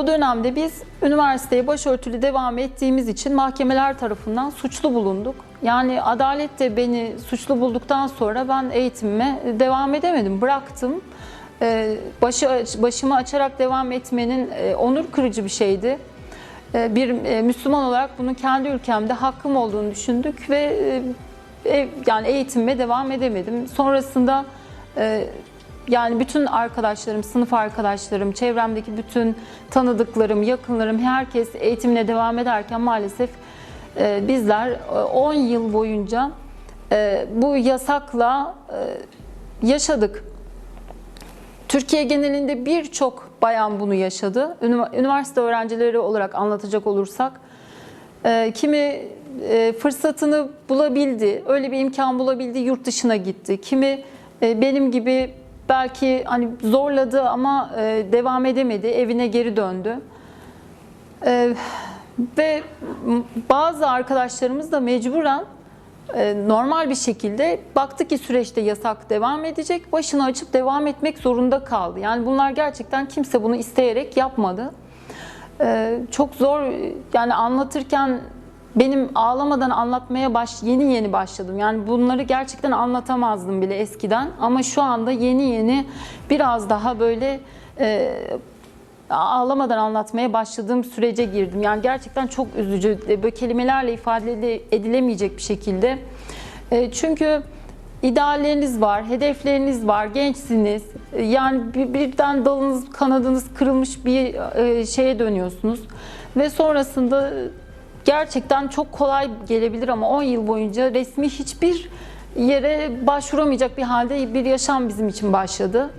o dönemde biz üniversiteye başörtülü devam ettiğimiz için mahkemeler tarafından suçlu bulunduk. Yani adalet de beni suçlu bulduktan sonra ben eğitimime devam edemedim, bıraktım. Ee, Başı, başımı açarak devam etmenin e, onur kırıcı bir şeydi. Ee, Bir e, Müslüman olarak bunun kendi ülkemde hakkım olduğunu düşündük ve e, yani eğitimime devam edemedim. Sonrasında yani bütün arkadaşlarım, sınıf arkadaşlarım, çevremdeki bütün tanıdıklarım, yakınlarım herkes eğitimine devam ederken maalesef e, bizler e, 10 yıl boyunca e, bu yasakla e, yaşadık. Türkiye genelinde birçok bayan bunu yaşadı. Ünivers- Üniversite öğrencileri olarak anlatacak olursak e, kimi e, fırsatını bulabildi, öyle bir imkan bulabildi, yurt dışına gitti. Kimi e, benim gibi belki hani zorladı ama e, devam edemedi, evine geri döndü. E, ve bazı arkadaşlarımız da mecburen e, normal bir şekilde baktı ki süreçte yasak devam edecek, başını açıp devam etmek zorunda kaldı. Yani bunlar gerçekten kimse bunu isteyerek yapmadı. Ee, çok zor yani anlatırken benim ağlamadan anlatmaya baş yeni yeni başladım. Yani bunları gerçekten anlatamazdım bile eskiden ama şu anda yeni yeni biraz daha böyle e, ağlamadan anlatmaya başladığım sürece girdim. Yani gerçekten çok üzücü, e, böyle kelimelerle ifade edilemeyecek bir şekilde. E, Çünkü idealleriniz var, hedefleriniz var, gençsiniz. E, Yani bir- birden dalınız, kanadınız kırılmış bir e, şeye dönüyorsunuz. Ve sonrasında gerçekten çok kolay gelebilir ama 10 yıl boyunca resmi hiçbir yere başvuramayacak bir halde bir yaşam bizim için başladı.